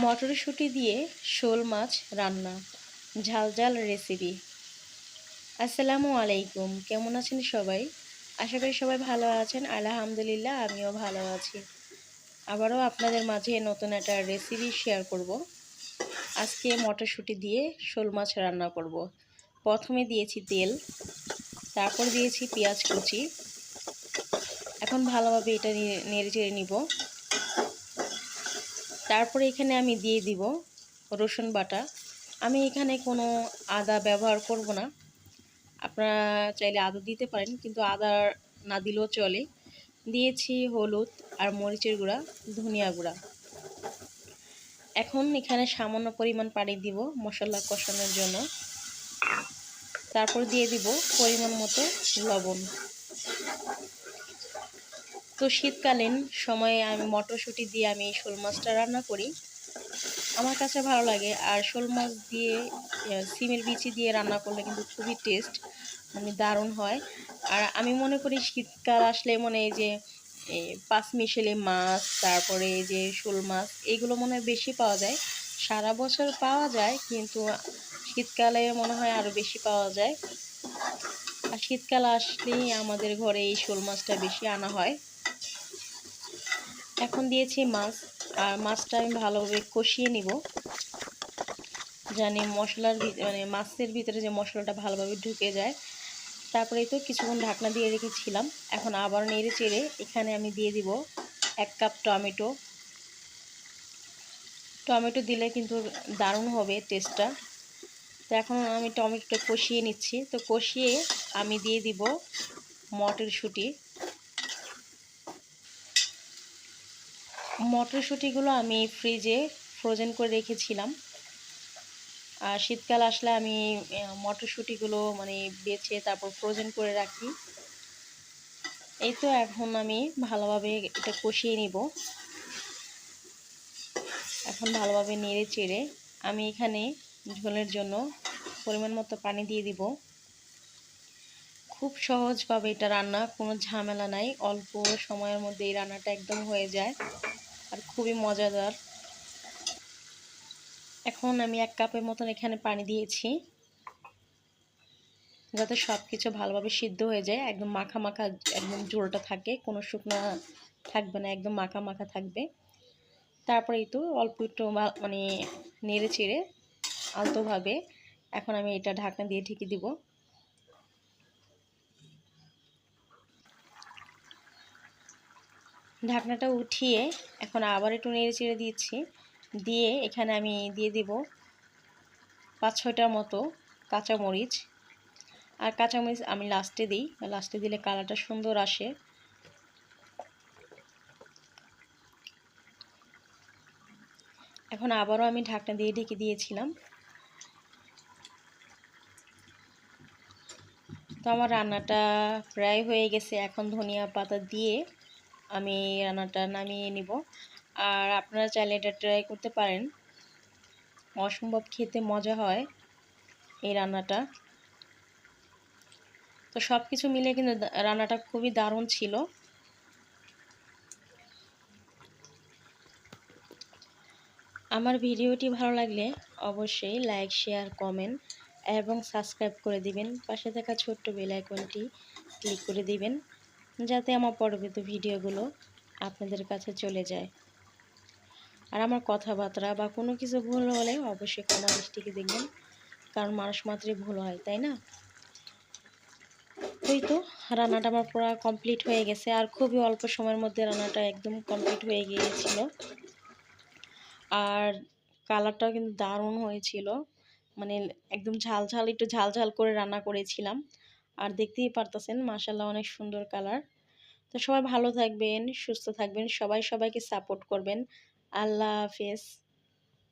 মটরশুঁটি দিয়ে শোল মাছ রান্না। ঝাল ঝাল রেসিপি আসসালামু আলাইকুম। কেমন আছেন সবাই? আশা করি সবাই ভালো আছেন। আলহামদুলিল্লাহ, আমিও ভালো আছি। আবারও আপনাদের মাঝে নতুন একটা রেসিপি শেয়ার করব। আজকে মটরশুঁটি দিয়ে শোল মাছ রান্না করব। প্রথমে দিয়েছি তেল, তারপর দিয়েছি পেঁয়াজ কুচি। এখন ভালোভাবে এটা নিয়ে নেড়ে চেড়ে নিব। তারপরে এখানে আমি দিয়ে দিব রসুন বাটা। আমি এখানে কোনো আদা ব্যবহার করব না। আপনারা চাইলে আদা দিতে পারেন, কিন্তু আদা না দিলেও চলে। দিয়েছি হলুদ আর মরিচের গুঁড়া, ধনিয়া গুঁড়া। এখন এখানে সামান্য পরিমাণ পানি দিব মশলা কষানোর জন্য। তারপর দিয়ে দিব পরিমাণ মতো লবণ। তো শীতকালীন সময়ে আমি মটরশুঁটি দিয়ে আমি শোল মাছটা রান্না করি। আমার কাছে ভালো লাগে আর শোল মাছ দিয়ে সিমের বিচি দিয়ে রান্না করলে কিন্তু খুবই টেস্ট মানে দারুণ হয়। আর আমি মনে করি শীতকাল আসলে মনে এই যে পাঁচ মিশেলে মাছ, তারপরে এই যে শোল মাছ এইগুলো মনে হয় বেশি পাওয়া যায়। সারা বছর পাওয়া যায়, কিন্তু শীতকালে মনে হয় আরও বেশি পাওয়া যায়। আর শীতকাল আসলেই আমাদের ঘরে এই শোল মাছটা বেশি আনা হয়। এখন দিয়েছি মাছ, আর মাছটা আমি ভালোভাবে কষিয়ে নিব। জানি মশলার মানে মাছের ভিতরে যে মশলাটা ভালোভাবে ঢুকে যায়। তারপরে তো কিছুক্ষণ ঢাকনা দিয়ে রেখেছিলাম। এখন আবার নেড়ে চেড়ে এখানে আমি দিয়ে দিব এক কাপ টমেটো। টমেটো দিলে কিন্তু দারুণ হবে টেস্টটা। তো এখন আমি টমেটোটা কষিয়ে নিচ্ছি। তো কষিয়ে আমি দিয়ে দিব মটরশুঁটি। মটরশুঁটিগুলো আমি ফ্রিজে ফ্রোজেন করে রেখেছিলাম। আর শীতকাল আসলে আমি মটরশুঁটিগুলো মানে বেছে তারপর ফ্রোজেন করে রাখি। এই তো এখন আমি ভালোভাবে এটা কষিয়ে নিব। এখন ভালোভাবে নেড়ে চেড়ে আমি এখানে ঝোলের জন্য পরিমাণ মতো পানি দিয়ে দিব। খুব সহজভাবে এটা রান্না, কোনো ঝামেলা নাই। অল্প সময়ের মধ্যে এই রান্নাটা একদম হয়ে যায়। আর খুবই মজাদার। এখন আমি এক কাপের মতন এখানে পানি দিয়েছি। যাতে সব কিছু ভালোভাবে সিদ্ধ হয়ে যায়, একদম মাখা মাখা, একদম জোরটা থাকে, কোনো শুকনো থাকবে না, একদম মাখা মাখা থাকবে। তারপরে তো অল্প একটু মানে নেড়ে চেড়ে আলতোভাবে এখন আমি এটা ঢাকনা দিয়ে ঢেকে দিব। ঢাকনাটা উঠিয়ে এখন আবার একটু নেড়ে চেড়ে দিচ্ছি। দিয়ে এখানে আমি দিয়ে দিব পাঁচ ছয়টার মতো কাঁচামরিচ আর কাঁচামরিচ আমি লাস্টে দিই, লাস্টে দিলে কালারটা সুন্দর আসে। এখন আবারও আমি ঢাকনা দিয়ে ঢেকে দিয়েছিলাম। তো আমার রান্নাটা প্রায় হয়ে গেছে। এখন ধনিয়া পাতা দিয়ে আমি রান্নাটা নামিয়ে নিব। আর আপনারা চাইলে এটা ট্রাই করতে পারেন। অসম্ভব খেতে মজা হয় এই রান্নাটা। তো সব কিছু মিলে কিন্তু রান্নাটা খুবই দারুণ ছিল। আমার ভিডিওটি ভালো লাগলে অবশ্যই লাইক শেয়ার কমেন্ট এবং সাবস্ক্রাইব করে দিবেন। পাশে থাকা ছোট্ট বেল আইকনটি ক্লিক করে দিবেন। যাতে আমার পরবর্তী ভিডিওগুলো আপনাদের কাছে চলে যায়। আর আমার কথাবার্তা বা কোনো কিছু ভুল হলে অবশ্যই ক্ষমা দৃষ্টিকে দেখবেন, কারণ মানুষ মাত্রই ভুল হয়, তাই না? ওই তো, রান্নাটা আমার পুরো কমপ্লিট হয়ে গেছে, আর খুবই অল্প সময়ের মধ্যে রান্নাটা একদম কমপ্লিট হয়ে গিয়েছিল। আর কালারটাও কিন্তু দারুণ হয়েছিল মানে একদম ঝাল ঝাল একটু ঝাল ঝাল করে রান্না করেছিলাম। আর দেখতেই পারতেছেন মাসাল্লাহ অনেক সুন্দর কালার। তো সবাই ভালো থাকবেন, সুস্থ থাকবেন, সবাই সবাইকে সাপোর্ট করবেন। আল্লাহ হাফেজ।